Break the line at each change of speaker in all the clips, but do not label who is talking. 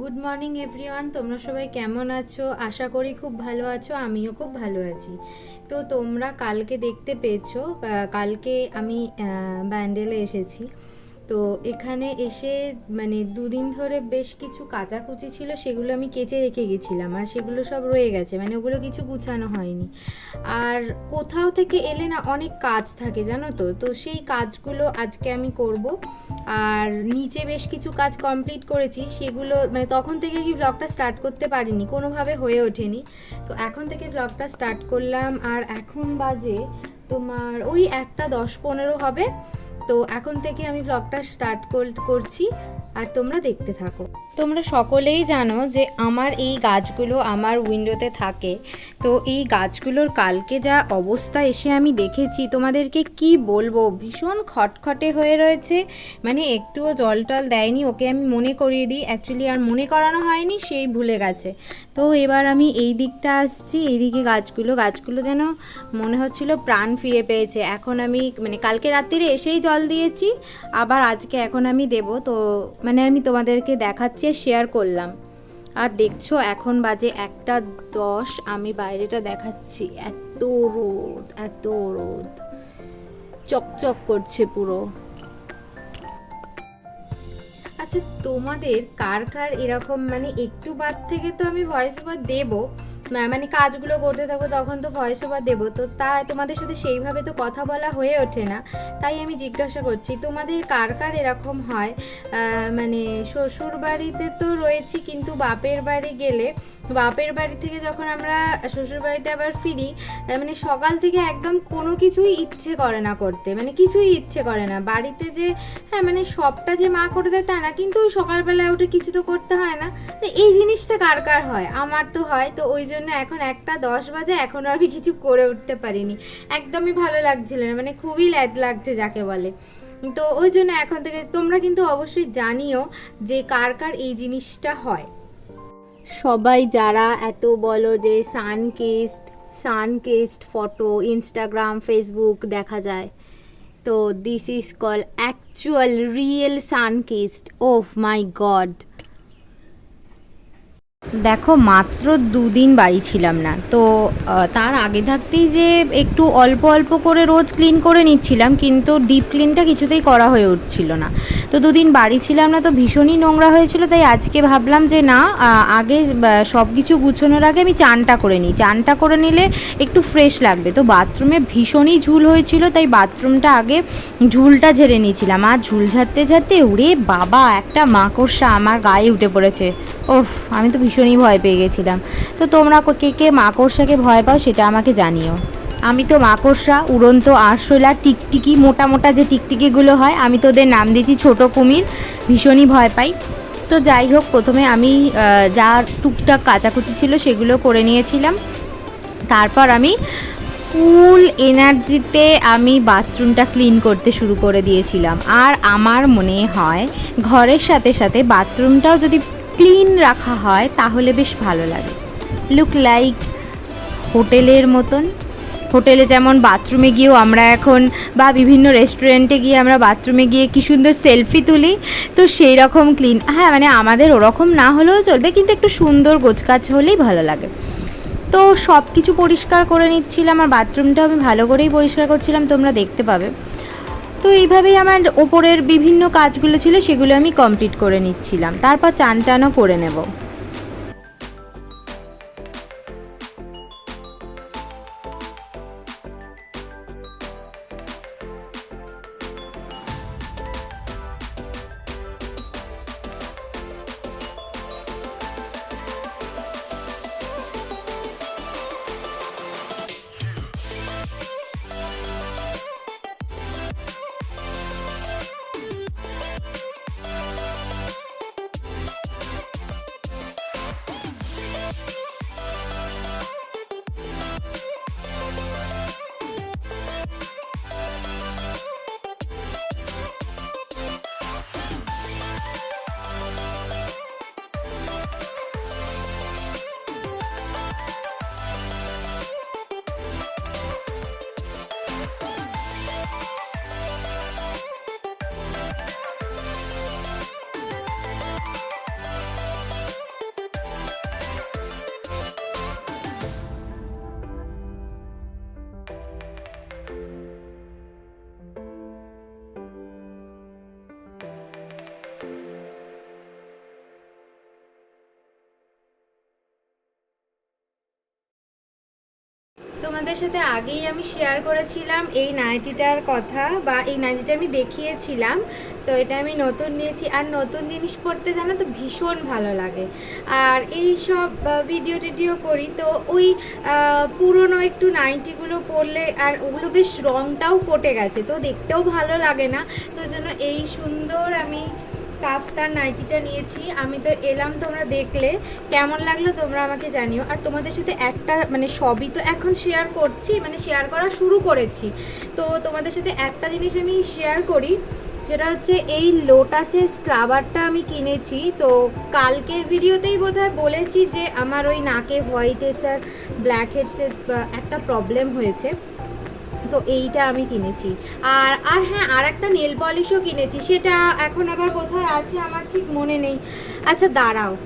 Good morning everyone তোমরা সবাই কেমন আছো? আশা করি খুব ভালো আছো, আমিও খুব ভালো আছি। তো তোমরা কালকে দেখতে পেয়েছ কালকে আমি ব্যান্ডেলে এসেছি। তো এখানে এসে মানে দুদিন ধরে বেশ কিছু কাচাকুচি ছিল, সেগুলো আমি কেচে রেখে গেছিলাম আর সেগুলো সব রয়ে গেছে মানে ওগুলো কিছু গুছানো হয়নি। আর কোথাও থেকে এলে না অনেক কাজ থাকে, জানো তো? তো সেই কাজগুলো আজকে আমি করব। আর নিচে বেশ কিছু কাজ কমপ্লিট করেছি, সেগুলো মানে তখন থেকে কি ব্লগটা স্টার্ট করতে পারিনি, কোনোভাবে হয়ে ওঠেনি। তো এখন থেকে ব্লগটা স্টার্ট করলাম, আর এখন বাজে তোমার ওই একটা দশ পনেরো হবে। তো এখন থেকে আমি ব্লগটা স্টার্ট করছি। আর তোমরা দেখতে থাকো। তোমরা সকলেই জানো যে আমার এই গাছগুলো আমার উইন্ডোতে থাকে। তো এই গাছগুলোর কালকে যা অবস্থা এসে আমি দেখেছি, তোমাদেরকে কি বলব? ভীষণ খটখটে হয়ে রয়েছে। মানে একটুও জল টল দেয়নি, ওকে আমি মনে করিয়ে দিই। অ্যাকচুয়ালি আর মনে করানো হয়নি, সেই ভুলে গেছে। তো এবার আমি এই দিকটা আসছি, এইদিকে গাছগুলো। গাছগুলো যেন মনে হচ্ছিল প্রাণ ফিরে পেয়েছে। এখন আমি মানে কালকে রাত্রিরে এসেই জল দিয়েছি, আবার আজকে এখন আমি দেব। তো মানে আমি তোমাদেরকে দেখাচ্ছি শেয়ার করলাম। আর দেখছ, এখন বাজে একটা দশ, আমি বাইরেটা দেখাচ্ছি। এত রোদ এত রোদ। চকচক করছে পুরো। আচ্ছা তোমাদের কার কার এরকম মানে একটু বাদ থেকে তো আমি ভয়েস ওভার দেবো। মানে কাজগুলো করতে থাকব, তখন তো ভয়েস ওভার দেবো। তো তা তোমাদের সাথে সেইভাবে তো কথা বলা হয়ে ওঠে না। তাই আমি জিজ্ঞাসা করছি, তোমাদের কার কার এরকম হয়? মানে শ্বশুর বাড়িতে তো রয়েছি, কিন্তু বাপের বাড়ি গেলে, বাপের বাড়ি থেকে যখন আমরা শ্বশুর বাড়িতে আবার ফিরি মানে সকাল থেকে একদম কোনো কিছুই ইচ্ছে করে না করতে। মানে কিছুই ইচ্ছে করে না। বাড়িতে যে হ্যাঁ মানে সবটা যে মা করে দেয় তা না, কিন্তু ওই সকালবেলায় উঠে কিছু তো করতে হয় না। এই জিনিসটা কার কার হয়? আমার তো হয়। তো ওই জন্য এখন একটা দশ বাজে এখনও আমি কিছু করে উঠতে পারিনি। একদমই ভালো লাগছিল না মানে খুবই ল্যাদ লাগছে যাকে বলে। তো ওই জন্য এখন থেকে তোমরা কিন্তু অবশ্যই জানিও যে কার কার এই জিনিসটা হয়। সবাই যারা এত বলো যে sunkissed sunkissed photo, Instagram, Facebook দেখা যায়, তো this is call actual real sunkissed. Oh my god. দেখো, মাত্র দুদিন বাড়ি ছিলাম না। তো তার আগে থাকতেই যে একটু অল্প অল্প করে রোজ ক্লিন করে নিচ্ছিলাম, কিন্তু ডিপ ক্লিনটা কিছুতেই করা হয়ে উঠছিল না। তো দুদিন বাড়ি ছিলাম না, তো ভীষণই নোংরা হয়েছিল, তাই আজকে ভাবলাম যে না আগে সব কিছু গুছোনোর আগে আমি চানটা করে নিই। চানটা করে নিলে একটু ফ্রেশ লাগবে। তো বাথরুমে ভীষণই ঝুল হয়েছিল, তাই বাথরুমটা আগে ঝুলটা ঝেড়ে নিয়েছিলাম। আর ঝুল ঝাড়তে ঝাড়তে উড়ে বাবা, একটা মাকড়সা আমার গায়ে উঠে পড়েছে। ওফ আমি তো ভীষণই ভয় পেয়ে গেছিলাম। তো তোমরা কে কে মাকড়সাকে ভয় পাও সেটা আমাকে জানিও। আমি তো মাকড়সা উড়ন্ত আরশোলা, টিকটিকি, মোটা মোটা যে টিকটিকিগুলো হয়, আমি তো ওদের নাম দিয়েছি ছোট কুমির, ভীষণই ভয় পাই। তো যাই হোক, প্রথমে আমি যা টুকটাক কাচাকুচি ছিল সেগুলো করে নিয়েছিলাম। তারপর আমি ফুল এনার্জিতে আমি বাথরুমটা ক্লিন করতে শুরু করে দিয়েছিলাম। আর আমার মনে হয়, ঘরের সাথে সাথে বাথরুমটাও যদি ক্লিন রাখা হয়, তাহলে বেশ ভালো লাগে। লুক লাইক হোটেলের মতন। হোটেলে যেমন বাথরুমে গিয়েও আমরা এখন বা বিভিন্ন রেস্টুরেন্টে গিয়ে আমরা বাথরুমে গিয়ে কি সুন্দর সেলফি তুলি, তো সেই রকম ক্লিন হ্যাঁ মানে আমাদের ওরকম না হলেও চলবে, কিন্তু একটু সুন্দর গোছগাছ হলেই ভালো লাগে। তো সব কিছু পরিষ্কার করে নিচ্ছিলাম, আর বাথরুমটাও আমি ভালো করেই পরিষ্কার করছিলাম, তোমরা দেখতে পাবে। তো এইভাবেই আমার ওপরের বিভিন্ন কাজগুলো ছিল, সেগুলো আমি কমপ্লিট করে নিচ্ছিলাম। তারপর চান টানও করে নেব। তোমাদের সাথে আগেই আমি শেয়ার করেছিলাম এই নাইটিটার কথা বা এই নাইটিটা আমি দেখিয়েছিলাম। তো এটা আমি নতুন নিয়েছি। আর নতুন জিনিস পড়তে জানো তো ভীষণ ভালো লাগে। আর এই সব ভিডিও টিডিও করি, তো ওই পুরনো একটু নাইটিগুলো পরলে আর ওগুলো বেশ রংটাও কটে গেছে, তো দেখতেও ভালো লাগে না। তো জন্য এই সুন্দর আমি কাফতার নাইটিটা নিয়েছি। আমি তো এলাম তোমরা দেখলে। কেমন লাগল তোমরা আমাকে জানিও। আর তোমাদের সাথে একটা মানে সবই তো এখন শেয়ার করছি মানে শেয়ার করা শুরু করেছি। তো তোমাদের সাথে একটা জিনিস আমি শেয়ার করি, সেটা হচ্ছে এই লোটাসের স্ক্রাবারটা আমি কিনেছি। তো কালকের ভিডিওতেই বোধহয় বলেছি যে আমার ওই নাকে হোয়াইট হেডস আর ব্ল্যাক হেডসের একটা প্রবলেম হয়েছে। তো এইটা আমি কিনেছি। আর আর হ্যাঁ আর একটা নেল পলিশও কিনেছি, সেটা এখন আবার কোথায় আছে আমার ঠিক মনে নেই। আচ্ছা দাঁড়াও।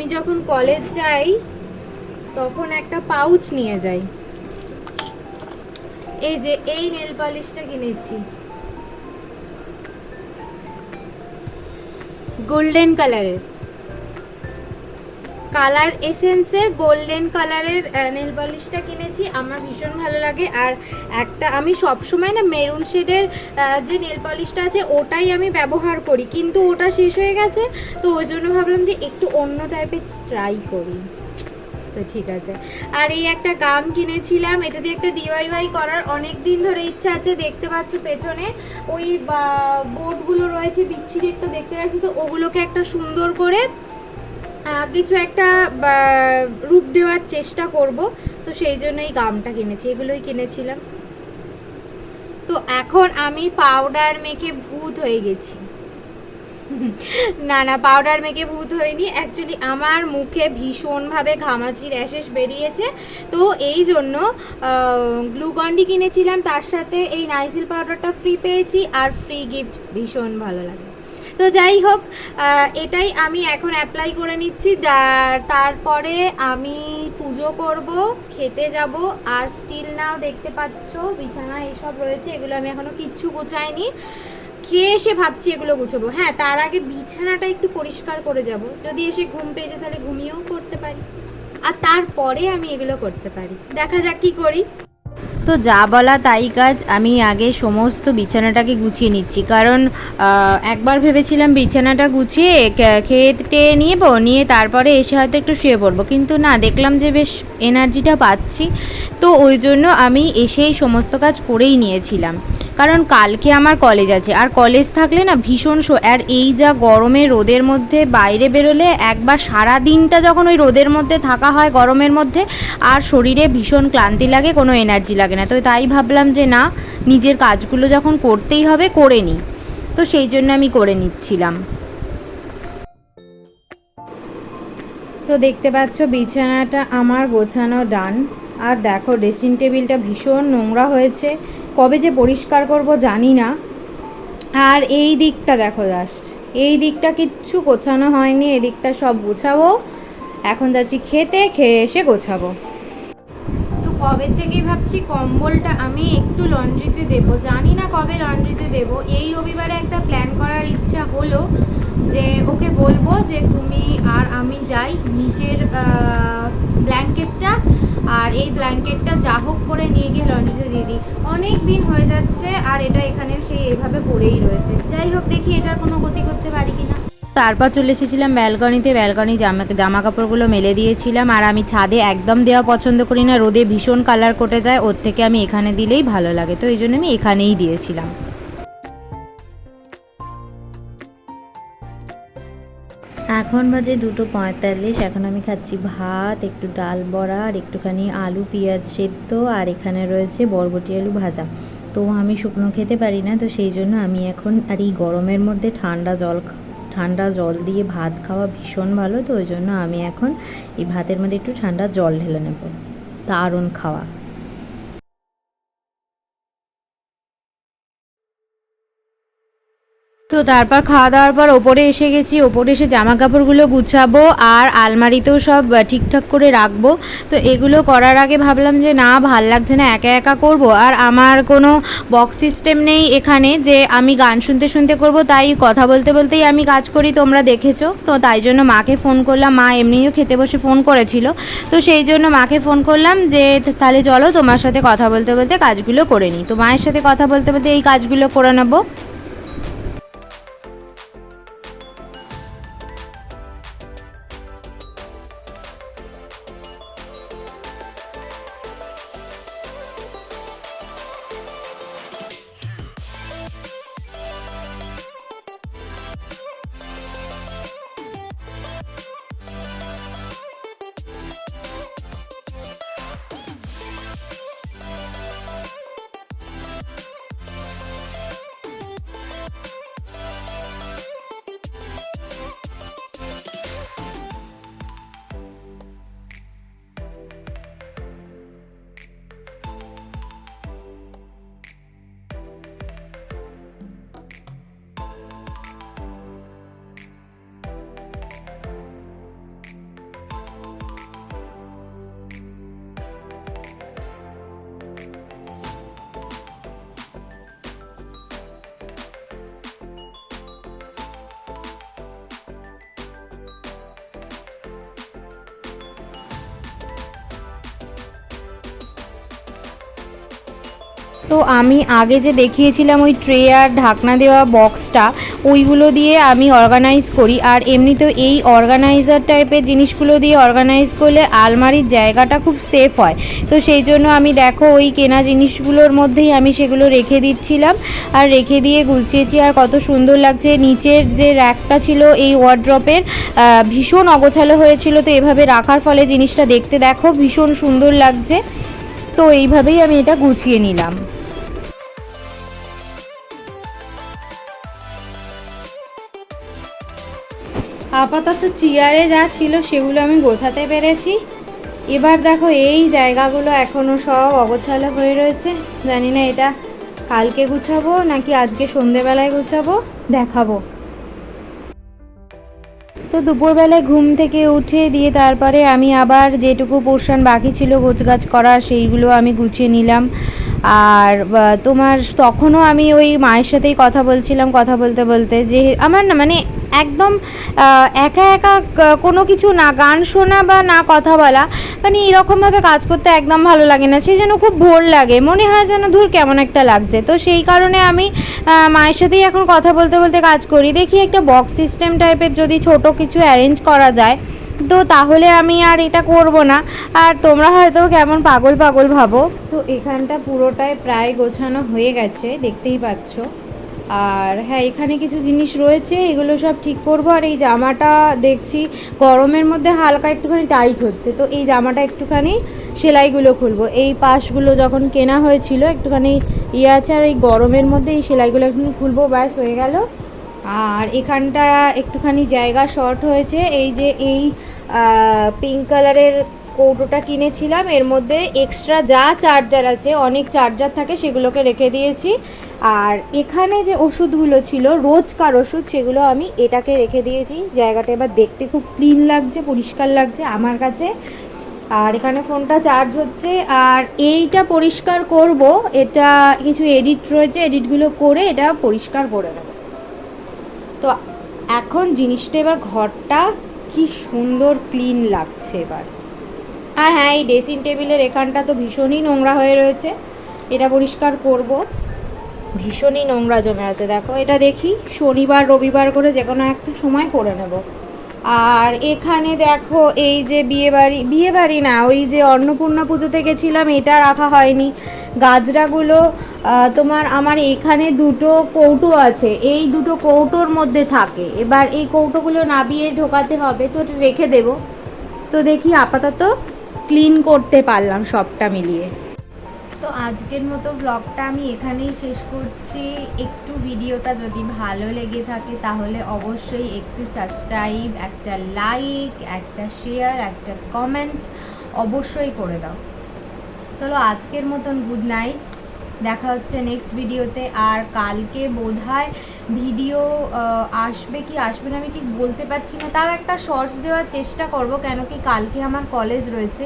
আমি যখন কলেজ যাই, তখন একটা পাউচ নিয়ে যাই। এই যে, এই নেল পালিশটা কিনেছি। গোল্ডেন কালারের কালার এসেন্সের, গোল্ডেন কালারের নেল পলিশটা কিনেছি। আমার ভীষণ ভালো লাগে। আর একটা আমি সব সময় না মেরুন শেডের যে নেল পলিশটা আছে, ওটাই আমি ব্যবহার করি। কিন্তু ওটা শেষ হয়ে গেছে, তো ওই জন্য ভাবলাম যে একটু অন্য টাইপের ট্রাই করি। তো ঠিক আছে। আর এই একটা গাম কিনেছিলাম, এটা দিয়ে একটা ডিওয়াইওয়াই করার। অনেক দিন ধরে ইচ্ছা আছে, দেখতে পাচ্ছ পেছনে। ওই বোর্ডগুলো রয়েছে বিচ্ছিরি একটা দেখতে পাচ্ছি, তো ওগুলোকে একটা সুন্দর করে কিছু একটা রূপ দেওয়ার চেষ্টা করব। তো সেই জন্য এই গামটা কিনেছি, এগুলোই কিনেছিলাম। তো এখন আমি পাউডার মেখে ভূত হয়ে গেছি। না না পাউডার মেখে ভূত হয়নি অ্যাকচুয়ালি আমার মুখে ভীষণভাবে ঘামাচি র্যাশেস বেরিয়েছে। তো এই জন্য গ্লুকন্ডি কিনেছিলাম, তার সাথে এই নাইসিল পাউডারটা ফ্রি পেয়েছি, আর ফ্রি গিফট ভীষণ ভালো লাগে। তো যাই হোক এটাই আমি এখন অ্যাপ্লাই করে নিচ্ছি। তারপরে আমি পুজো করব, খেতে যাব, আর স্টিল নাও দেখতে পাচ্ছ, বিছানা এসব রয়েছে, এগুলো আমি এখনও কিচ্ছু গোছাইনি। খেয়ে এসে ভাবছি এগুলো গুছাবো। হ্যাঁ তার আগে বিছানাটা একটু পরিষ্কার করে যাব। যদি এসে ঘুম পেয়ে যায় তাহলে ঘুমিয়েও করতে পারি। আর তারপরে আমি এগুলো করতে পারি। দেখা যাক কি করি। তো যা বলা তাই কাজ, আমি আগে সমস্ত বিছানাটাকে গুছিয়ে নিচ্ছি। কারণ একবার ভেবেছিলাম বিছানাটা গুছিয়ে খেয়ে টেয়ে নিয়েবো নিয়ে তারপরে এসে হয়তো একটু শুয়ে পড়ব। কিন্তু না, দেখলাম যে বেশ এনার্জিটা পাচ্ছি। তো ওই জন্য আমি এসেই সমস্ত কাজ করেই নিয়েছিলাম। কারণ কালকে আমার কলেজ আছে। আর কলেজ থাকলে না ভীষণ শো- আর এই যা গরমে রোদের মধ্যে বাইরে বেরোলে একবার সারা দিনটা যখন ওই রোদের মধ্যে থাকা হয় গরমের মধ্যে, আর শরীরে ভীষণ ক্লান্তি লাগে, কোনো এনার্জি লাগে না। তো তাই ভাবলাম যে না, নিজের কাজগুলো যখন করতেই হবে, করে নিই। তো সেই জন্য আমি করে নিচ্ছিলাম। তো দেখতে পাচ্ছ বিছানাটা আমার গোছানো ডান। আর দেখো, ড্রেসিং টেবিলটা ভীষণ নোংরা হয়েছে। কবে যে পরিষ্কার করব জানি না। আর এই দিকটা দেখো জাস্ট এই দিকটা কিচ্ছু গোছানো হয়নি এদিকটা সব গোছাবো। এখন যাচ্ছি খেতে, খেয়ে এসে গোছাবো। কবে থেকে ভাবছি কম্বলটা আমি একটু লন্ড্রিতে দেব। জানি না কবে লন্ড্রিতে দেব। এই রবিবারে একটা প্ল্যান করার ইচ্ছা হলো যে ওকে বলব যে তুমি আর আমি যাই নিচের ব্ল্যাঙ্কেটটা আর এই ব্ল্যাঙ্কেটটা যা হোক করে নিয়ে গিয়ে লন্ড্রিতে দিয়ে দিই। অনেক দিন হয়ে যাচ্ছে আর এটা এখানে সেই এভাবে পড়েই রয়েছে। যাই হোক, দেখি এটার কোনো গতি করতে পারি কিনা। তারপর চলে এসেছিলাম ব্যালকনিতে, ব্যালকনি জামা জামা কাপড়গুলো মেলে দিয়েছিলাম। আর আমি ছাদে একদম দেওয়া পছন্দ করি না, রোদে ভীষণ কালার কোটে যায়, ওর থেকে আমি এখানে দিলেই ভালো লাগে। তো এই জন্য আমি এখানেই দিয়েছিলাম। এখন বাজে দুটো পঁয়তাল্লিশ, এখন আমি খাচ্ছি ভাত, একটু ডাল বড়া, আর একটুখানি আলু পেঁয়াজ সেদ্ধ, আর এখানে রয়েছে বরবটি আলু ভাজা। তো আমি শুকনো খেতে পারি না, তো সেই জন্য আমি এখন আর এই গরমের মধ্যে ঠান্ডা জল ঠান্ডা জল দিয়ে ভাত খাওয়া ভীষণ ভালো, তো ওই জন্য আমি এখন এই ভাতের মধ্যে একটু ঠান্ডা জল ঢেলে নেব। দারুণ খাওয়া। তো তারপর খাওয়া দাওয়ার পর ওপরে এসে গেছি, ওপরে এসে জামা কাপড়গুলো গুছাবো আর আলমারিতেও সব ঠিকঠাক করে রাখব। তো এগুলো করার আগে ভাবলাম যে না, ভালো লাগছে না, একা একা করব। আর আমার কোনো বক্স সিস্টেম নেই এখানে যে আমি গান শুনতে শুনতে করব, তাই কথা বলতে বলতেই আমি কাজ করি, তোমরা দেখেছ। তো তাই জন্য মাকে ফোন করলাম, মা এমনিও খেতে বসে ফোন করেছিল। তো সেই জন্য মাকে ফোন করলাম যে, তাহলে চলো তোমার সাথে কথা বলতে বলতে কাজগুলো করে নিই। তো মায়ের সাথে কথা বলতে বলতে এই কাজগুলো করে নেব। তো আমি আগে যে দেখিয়েছিলাম ওই ট্রে আর ঢাকনা দেওয়া বক্সটা ওইগুলো দিয়ে আমি অর্গানাইজ করি। আর এমনিতেও এই অর্গানাইজার টাইপের জিনিসগুলো দিয়ে অর্গানাইজ করলে আলমারির জায়গাটা খুব সেফ হয়। তো সেই জন্য আমি দেখো ওই কেনা জিনিসগুলোর মধ্যেই আমি সেগুলো রেখে দিচ্ছিলাম। আর রেখে দিয়ে গুছিয়েছি। আর কত সুন্দর লাগছে। নিচের যে র্যাকটা ছিল এই ওয়ার্ড্রপের ভীষণ অগোছালো হয়েছিল। তো এভাবে রাখার ফলে জিনিসটা দেখতে দেখো ভীষণ সুন্দর লাগছে। তো এইভাবেই আমি এটা গুছিয়ে নিলাম। আপাতত চেয়ারে যা ছিল সেগুলো আমি গোছাতে পেরেছি। এবার দেখো এই জায়গাগুলো এখনও সব অগোছালো হয়ে রয়েছে। জানি না এটা কালকে গুছাবো নাকি আজকে সন্ধেবেলায় গুছাবো, দেখাবো। তো দুপুরবেলায় ঘুম থেকে উঠে দিয়ে তারপরে আমি আবার যেটুকু পোর্শন বাকি ছিল গোছগাছ করা, সেইগুলো আমি গুছিয়ে নিলাম। আর তোমার তখনও আমি ওই মায়ের সাথেই কথা বলছিলাম, কথা বলতে বলতে যে আমার না মানে একদম একা একা কোনো কিছু না, গান শোনা বা না কথা বলা মানে এরকমভাবে কাজ করতে একদম ভালো লাগে না সেই যেন খুব ভোর লাগে, মনে হয় যেন ধুর কেমন একটা লাগছে। তো সেই কারণে আমি মায়ের সাথেই এখন কথা বলতে বলতে কাজ করি, দেখি একটা বক্স সিস্টেম টাইপের যদি ছোট কিছু অ্যারেঞ্জ করা যায় তো তাহলে আমি আর এটা করব না। আর তোমরা হয়তো কেমন পাগল পাগল ভাবো। তো এখানটা পুরোটাই প্রায় গোছানো হয়ে গেছে, দেখতেই পাচ্ছ। আর হ্যাঁ এখানে কিছু জিনিস রয়েছে, এগুলো সব ঠিক করব। আর এই জামাটা দেখছি গরমের মধ্যে হালকা একটুখানি টাইট হচ্ছে। তো এই জামাটা একটুখানি সেলাইগুলো খুলবো। এই পাশগুলো যখন কেনা হয়েছিল, একটুখানি ইয়ে আছে, আর এই গরমের মধ্যে এই সেলাইগুলো একটুখানি খুলবো, ব্যাস, হয়ে গেল। আর এখানটা একটুখানি জায়গা শর্ট হয়েছে। এই যে এই পিঙ্ক কালারের কৌটোটা কিনেছিলাম। এর মধ্যে এক্সট্রা যা চার্জার আছে, অনেক চার্জার থাকে, সেগুলোকে রেখে দিয়েছি। আর এখানে যে ওষুধগুলো ছিল, রোজকার ওষুধ, সেগুলো আমি এটাকে রেখে দিয়েছি। জায়গাটা এবার দেখতে খুব ক্লিন লাগছে, পরিষ্কার লাগছে আমার কাছে। আর এখানে ফোনটা চার্জ হচ্ছে। আর এইটা পরিষ্কার করব, এটা কিছু এডিট রয়েছে এডিটগুলো করে এটা পরিষ্কার করে নেব। তো এখন জিনিসটা এবার ঘরটা কি সুন্দর ক্লিন লাগছে এবার। আর হ্যাঁ এই ড্রেসিং টেবিলের এখানটা তো ভীষণই নোংরা হয়ে রয়েছে। এটা পরিষ্কার করব। ভীষণই নোংরা জমে আছে। দেখো, এটা দেখি শনিবার, রবিবার করে যে কোনো একটা সময় করে নেব। আর এখানে দেখো এই যে বিয়ে বাড়ি বিয়ে বাড়ি না, ওই যে অন্নপূর্ণা পুজোতে গেছিলাম এটা রাখা হয়নি। গাজরাগুলো তোমার আমার এখানে দুটো কৌটো আছে, এই দুটো কৌটোর মধ্যে থাকে। এবার এই কৌটোগুলো নাবিয়ে ঢোকাতে হবে, তো রেখে দেব। তো দেখি আপাতত ক্লিন করতে পারলাম সবটা মিলিয়ে। তো আজকের মতো ব্লগটা আমি এখানেই শেষ করছি। একটু ভিডিওটা যদি ভালো লেগে থাকে তাহলে অবশ্যই একটু সাবস্ক্রাইব একটা লাইক একটা শেয়ার একটা কমেন্টস অবশ্যই করে দাও। চলো আজকের মতন গুড নাইট দেখা হচ্ছে নেক্সট ভিডিওতে আর কালকে বোধহয় ভিডিও আসবে কি, আসবে না আমি ঠিক বলতে পারছি না। তাও একটা শর্টস দেওয়ার চেষ্টা করব কেন কি কালকে আমার কলেজ রয়েছে।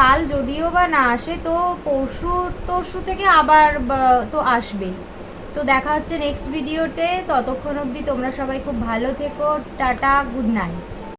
কাল যদিও বা না আসে, তো পরশু তরশু থেকে আবার তো আসবেই। তো দেখা হচ্ছে নেক্সট ভিডিওতে ততক্ষণ অবধি তোমরা সবাই খুব ভালো থেকো। Tata good night